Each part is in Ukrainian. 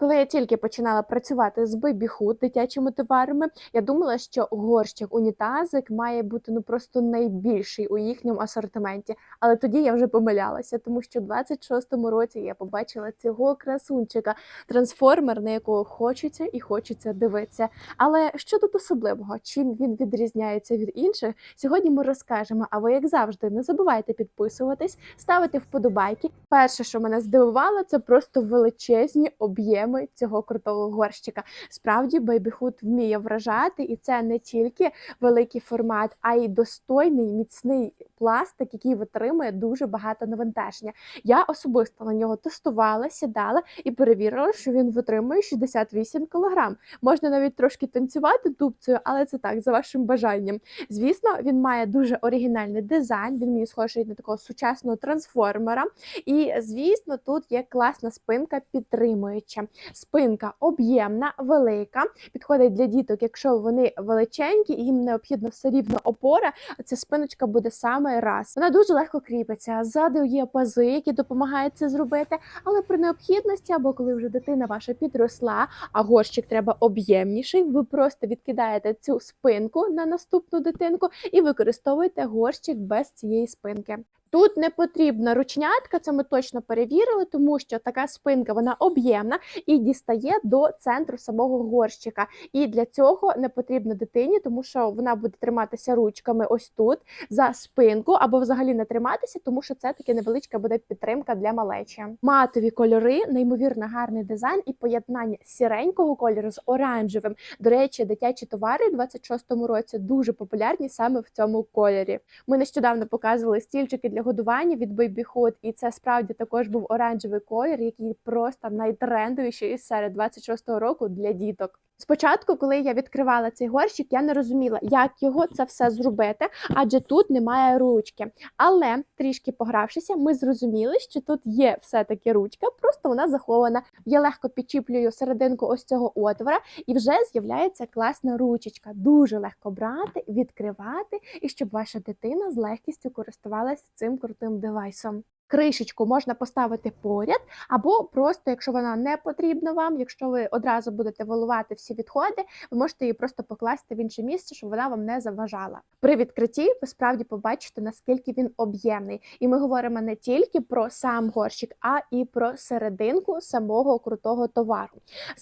Коли я тільки починала працювати з бейбіхуд дитячими товарами, я думала, що горщик унітазик має бути ну просто найбільший у їхньому асортименті. Але тоді я вже помилялася, тому що в 26-му році я побачила цього красунчика, трансформер, на якого хочеться і хочеться дивитися. Але що тут особливого? Чим він відрізняється від інших? Сьогодні ми розкажемо. А ви, як завжди, не забувайте підписуватись, ставити вподобайки. Перше, що мене здивувало, це просто величезні об'єми цього крутого горщика. Справді, бейбіхуд вміє вражати, і це не тільки великий формат, а й достойний міцний пластик, який витримує дуже багато навантаження. Я особисто на нього тестувала, сідала і перевірила, що він витримує 68 кг. Можна навіть трошки танцювати дубцею, але це так за вашим бажанням. Звісно, він має дуже оригінальний дизайн. Він мені схожий на такого сучасного трансформера. І звісно, тут є класна спинка підтримуюча. Спинка об'ємна, велика, підходить для діток, якщо вони величенькі, і їм необхідно все рівно опора. Ця спиночка буде саме раз. Вона дуже легко кріпиться. Ззаду є пази, які допомагають це зробити. Але при необхідності, або коли вже дитина ваша підросла, а горщик треба об'ємніший, ви просто відкидаєте цю спинку на наступну дитинку і використовуєте горщик без цієї спинки. Тут не потрібна ручнятка, це ми точно перевірили, тому що така спинка вона об'ємна і дістає до центру самого горщика. І для цього не потрібно дитині, тому що вона буде триматися ручками ось тут за спинку, або взагалі не триматися, тому що це таки невеличка буде підтримка для малечі. Матові кольори, неймовірно гарний дизайн і поєднання сіренького кольору з оранжевим. До речі, дитячі товари у 26-му році дуже популярні саме в цьому кольорі. Ми нещодавно показували стільчики для годування від Baby Hood, і це справді також був оранжевий колір, який просто найтрендовіший серед 26-го року для діток. Спочатку, коли я відкривала цей горщик, я не розуміла, як його це все зробити, адже тут немає ручки. Але трішки погравшися, ми зрозуміли, що тут є все-таки ручка, просто вона захована. Я легко підчіплюю серединку ось цього отвора, і вже з'являється класна ручечка. Дуже легко брати, відкривати, і щоб ваша дитина з легкістю користувалася цим крутим девайсом. Кришечку можна поставити поряд, або просто, якщо вона не потрібна вам, якщо ви одразу будете вилувати всі відходи, ви можете її просто покласти в інше місце, щоб вона вам не заважала. При відкритті ви справді побачите, наскільки він об'ємний. І ми говоримо не тільки про сам горщик, а і про серединку самого крутого товару.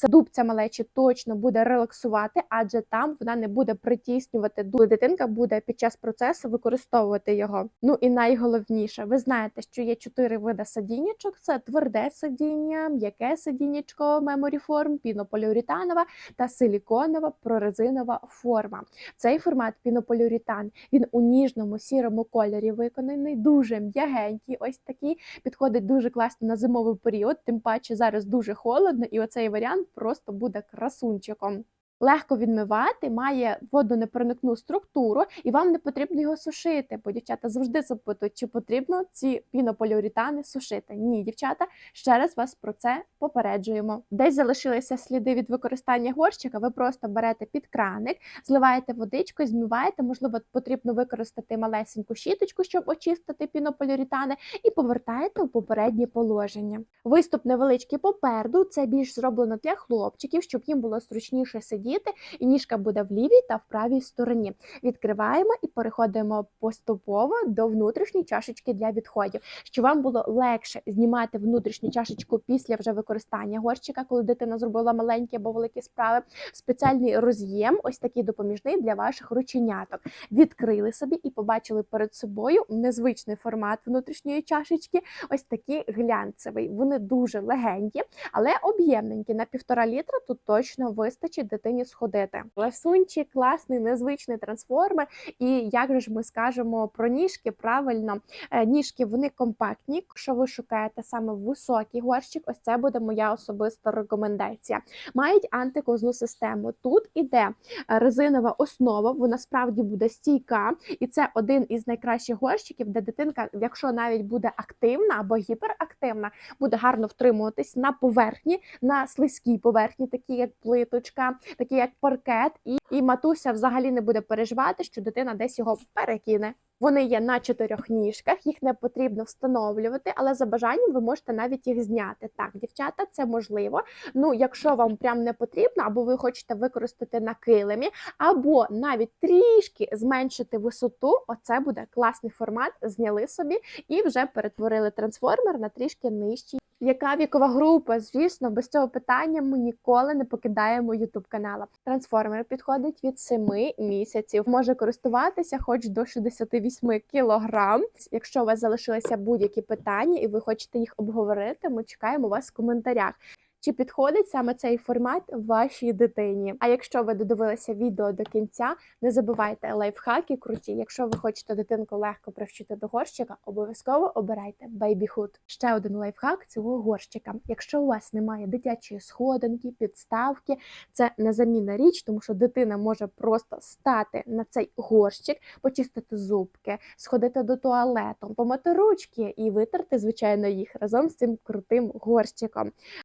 Дубця малечі точно буде релаксувати, адже там вона не буде притіснювати дуб. Дитинка буде під час процесу використовувати його. Ну і найголовніше, ви знаєте, що є чотири види сидіннячок: це тверде сидіння, м'яке сидіннячко, меморіформ, пінополіуретанова та силіконова прорезинова форма. Цей формат пінополіуретан, він у ніжному сірому кольорі виконаний, дуже м'ягенький. Ось такий підходить дуже класно на зимовий період. Тим паче зараз дуже холодно, і оцей варіант просто буде красунчиком. Легко відмивати, має водонепроникну структуру, і вам не потрібно його сушити, бо дівчата завжди запитують, чи потрібно ці пінополіуретани сушити. Ні, дівчата, ще раз вас про це попереджуємо. Десь залишилися сліди від використання горщика, ви просто берете під краник, зливаєте водичку, змиваєте, можливо, потрібно використати малесеньку щіточку, щоб очистити пінополіуретани, і повертаєте у попереднє положення. Виступ невеличкий попереду, це більш зроблено для хлопчиків, щоб їм було зручніше сидіти сидіти, і ніжка буде в лівій та в правій стороні. Відкриваємо і переходимо поступово до внутрішньої чашечки для відходів, щоб вам було легше знімати внутрішню чашечку після вже використання горщика, коли дитина зробила маленькі або великі справи. Спеціальний роз'єм, ось такий допоміжний для ваших рученяток. Відкрили собі і побачили перед собою незвичний формат внутрішньої чашечки. Ось такий глянцевий. Вони дуже легенькі, але об'ємненькі. На півтора літра тут точно вистачить дитині сходити. Ласунчик класний, незвичний трансформер. І як же ж ми скажемо про ніжки? Правильно, Е, ніжки вони компактні. Якщо ви шукаєте саме високий горщик, ось це буде моя особиста рекомендація. Мають антиковзну систему. Тут іде е, резинова основа, вона справді буде стійка, і це один із найкращих горщиків, де дитинка, якщо навіть буде активна або гіперактивна, буде гарно втримуватись на поверхні, на слизькій поверхні, такі як плиточка, такі як паркет, і, і матуся взагалі не буде переживати, що дитина десь його перекине. Вони є на чотирьох ніжках, їх не потрібно встановлювати, але за бажанням ви можете навіть їх зняти. Так, дівчата, це можливо. Ну, якщо вам прям не потрібно, або ви хочете використати на килимі, або навіть трішки зменшити висоту, оце буде класний формат. Зняли собі і вже перетворили трансформер на трішки нижчий. Яка вікова група? Звісно, без цього питання ми ніколи не покидаємо YouTube канала. Трансформер підходить від 7 місяців. Може користуватися хоч до 68 кілограм. Якщо у вас залишилися будь-які питання і ви хочете їх обговорити, ми чекаємо вас в коментарях. Чи підходить саме цей формат вашій дитині? А якщо ви додивилися відео до кінця, не забувайте лайфхаки круті. Якщо ви хочете дитинку легко привчити до горщика, обов'язково обирайте Babyhood. Ще один лайфхак цього горщика. Якщо у вас немає дитячої сходинки, підставки, це незамінна річ, тому що дитина може просто стати на цей горщик, почистити зубки, сходити до туалету, помити ручки і витерти, звичайно, їх разом з цим крутим горщиком.